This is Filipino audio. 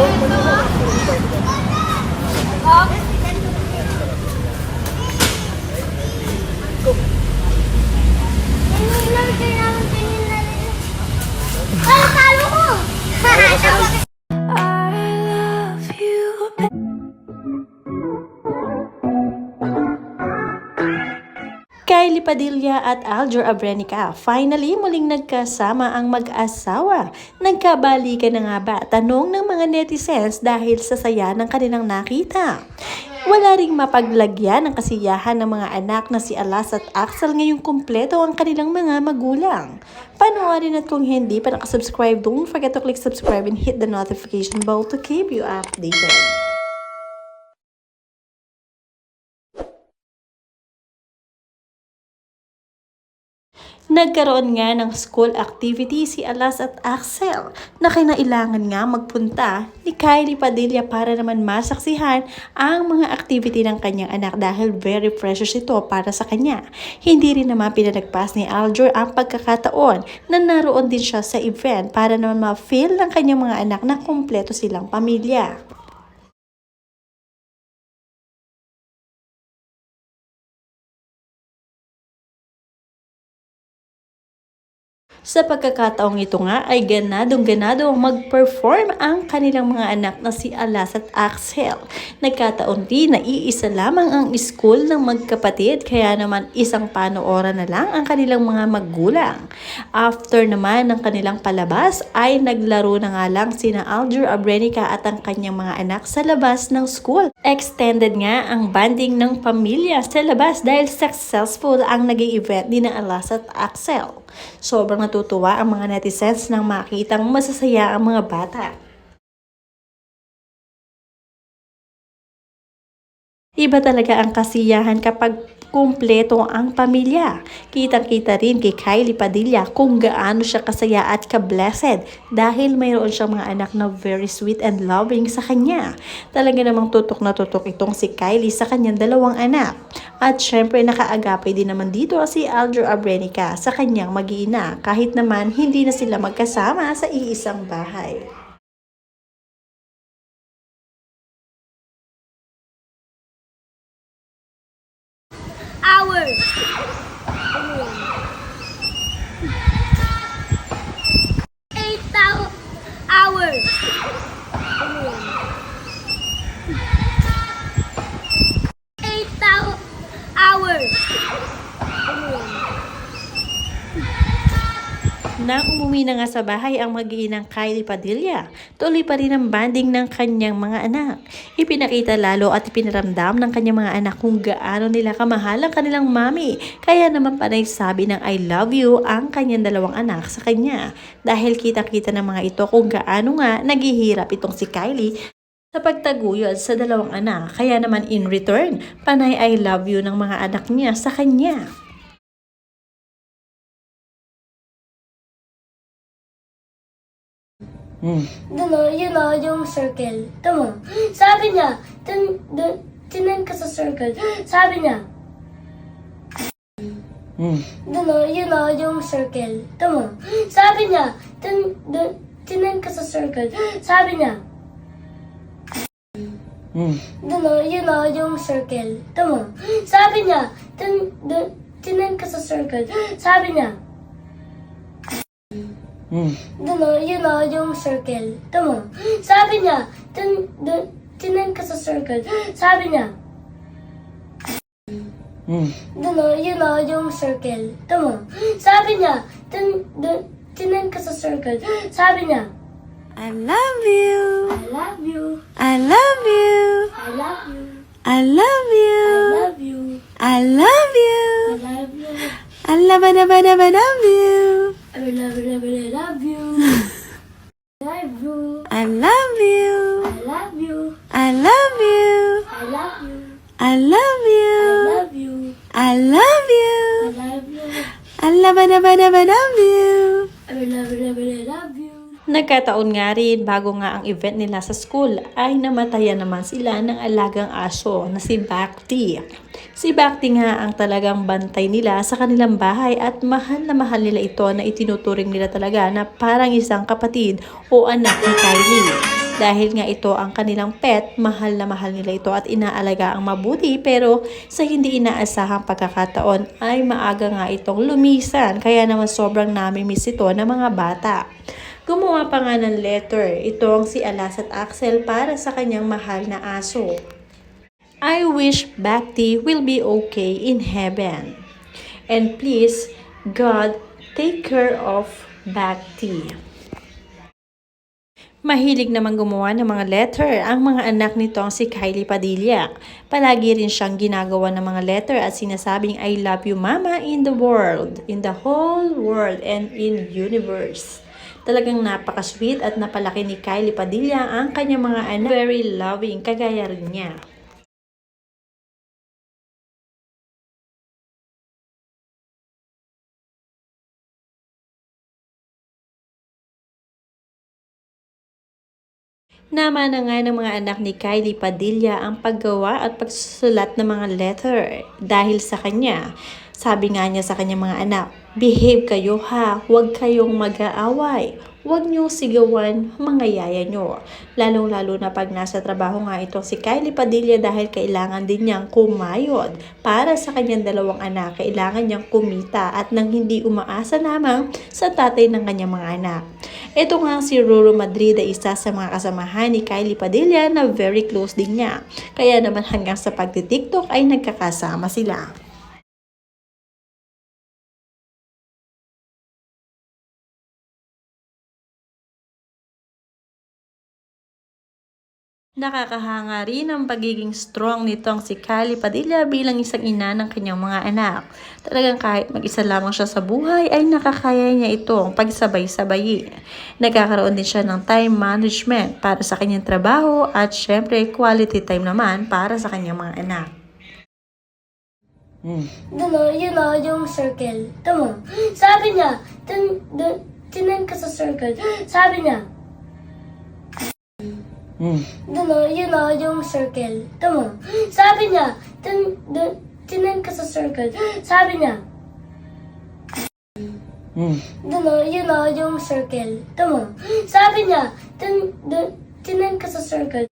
Thank you. Kylie Padilla at Aljur Abrenica, finally muling nagkasama ang mag-asawa. Nagkabalikan na nga ba? Tanong ng mga netizens dahil sa saya ng kanilang nakita. Wala ring mapaglagyan ng kasiyahan ng mga anak na si Alas at Axel ngayong kumpleto ang kanilang mga magulang. Panoorin at kung hindi pa nakasubscribe, don't forget to click subscribe and hit the notification bell to keep you updated. Nagkaroon nga ng school activity si Alas at Axel na kinailangan nga magpunta ni Kylie Padilla para naman masaksihan ang mga activity ng kanyang anak dahil very precious ito para sa kanya. Hindi rin naman pinalagpas ni Aljur ang pagkakataon na naroon din siya sa event para naman ma-feel ng kanyang mga anak na kumpleto silang pamilya. Sa pagkakataong ito nga ay ganadong ganado ang mag-perform ang kanilang mga anak na si Alas at Axel. Nagkataon din na iisa lamang ang school ng magkapatid kaya naman isang panooran na lang ang kanilang mga magulang. After naman ng kanilang palabas ay naglaro na nga lang sina Aljur Abrenica at ang kanyang mga anak sa labas ng school. Extended nga ang banding ng pamilya sa labas dahil successful ang naging event ni na Alas at Axel. Sobrang natutuwa ang mga netizens nang makitang masasaya ang mga bata. Iba talaga ang kasiyahan kapag kumpleto ang pamilya. Kitang-kita rin kay Kylie Padilla kung gaano siya kasaya at ka-blessed dahil mayroon siyang mga anak na very sweet and loving sa kanya. Talaga namang tutok na tutok itong si Kylie sa kanyang dalawang anak. At syempre nakaagapay din naman dito si Aljur Abrenica sa kanyang mag-iina kahit naman hindi na sila magkasama sa iisang bahay. Whoa! Nang umuwi na nga sa bahay ang mag-iinang Kylie Padilla, tuloy pa rin ang banding ng kanyang mga anak. Ipinakita lalo at ipinaramdam ng kanyang mga anak kung gaano nila kamahal ang kanilang mami. Kaya naman panay sabi ng I love you ang kanyang dalawang anak sa kanya. Dahil kita-kita ng mga ito kung gaano nga naghihirap itong si Kylie sa pagtaguyod sa dalawang anak. Kaya naman in return, panay I love you ng mga anak niya sa kanya. Doon o, yun o, yung circle. Tama. Sabi niya, dun, dun, tinan ka sa circle. Sabi niya, Doon o, yun o, yung circle. Tama. Sabi niya, dun, dun, tinan ka sa circle. Sabi niya, Doon o, yun o, yung circle. Tama. Sabi niya, dun, dun, tinan ka sa circle. Sabi niya, Doon o, yun o, yung circle. Tama. Sabi niya, dun, dun, tinan ka sa circle. Sabi niya, Doon o, yun o, yung circle. Tama. Sabi niya, dun, dun, tinan ka sa circle. Sabi niya, I love you. I love you. I love you. I love you. I love you. I love you. I love you. I love you. I love love it, love you. I love, love, I love you. I love you. I love you. I love you. I love you. I love you. I love you. I love you. I love you. I love you. I love it, love it, love love you. I love, love, I love you. Nagkataon nga rin bago nga ang event nila sa school ay namatayan naman sila ng alagang aso na si Bakti. Si Bakti nga ang talagang bantay nila sa kanilang bahay at mahal na mahal nila ito na itinuturing nila talaga na parang isang kapatid o anak ni Kylie. Dahil nga ito ang kanilang pet, mahal na mahal nila ito at inaalaga ang mabuti pero sa hindi inaasahang pagkakataon ay maaga nga itong lumisan kaya naman sobrang namimiss ito ng mga bata. Gumawa pa nga ng letter itong si Alas at Axel para sa kanyang mahal na aso. I wish Bhakti will be okay in heaven. And please, God, take care of Bhakti. Mahilig naman gumawa ng mga letter ang mga anak nitong si Kylie Padilla. Palagi rin siyang ginagawa ng mga letter at sinasabing I love you mama in the world, in the whole world and in universe. Talagang napaka-sweet at napalaki ni Kylie Padilla ang kanyang mga anak. Very loving, kagaya rin niya. Nama na nga ng mga anak ni Kylie Padilla ang paggawa at pagsusulat ng mga letter dahil sa kanya. Sabi nga niya sa kanyang mga anak, Behave kayo ha, huwag kayong mag-aaway. Huwag niyong sigawan mga yaya niyo. Lalong-lalo na pag nasa trabaho nga itong si Kylie Padilla dahil kailangan din niyang kumayod. Para sa kanyang dalawang anak, kailangan niyang kumita at nang hindi umaasa lamang sa tatay ng kanyang mga anak. Ito nga si Roro Madrid ay isa sa mga kasamahan ni Kylie Padilla na very close din niya. Kaya naman hanggang sa pagtitiktok ay nagkakasama sila. Nakakahanga rin ang pagiging strong nitong si Kylie Padilla bilang isang ina ng kanyang mga anak. Talagang kahit mag-isa lamang siya sa buhay ay nakakaya niya itong pagsabay-sabayin. Nagkakaroon din siya ng time management para sa kanyang trabaho at syempre quality time naman para sa kanyang mga anak. Doon o, yun o, yung circle. Tama. Sabi niya, dun, dun, tinan ka sa circle. Sabi niya, doon o, yun o, yung circle. Tama. Sabi niya, dun, dun, tinan ka sa circle. Sabi niya, doon o, yun o, yung circle. Tama. Sabi niya, dun, dun, tinan ka sa circle.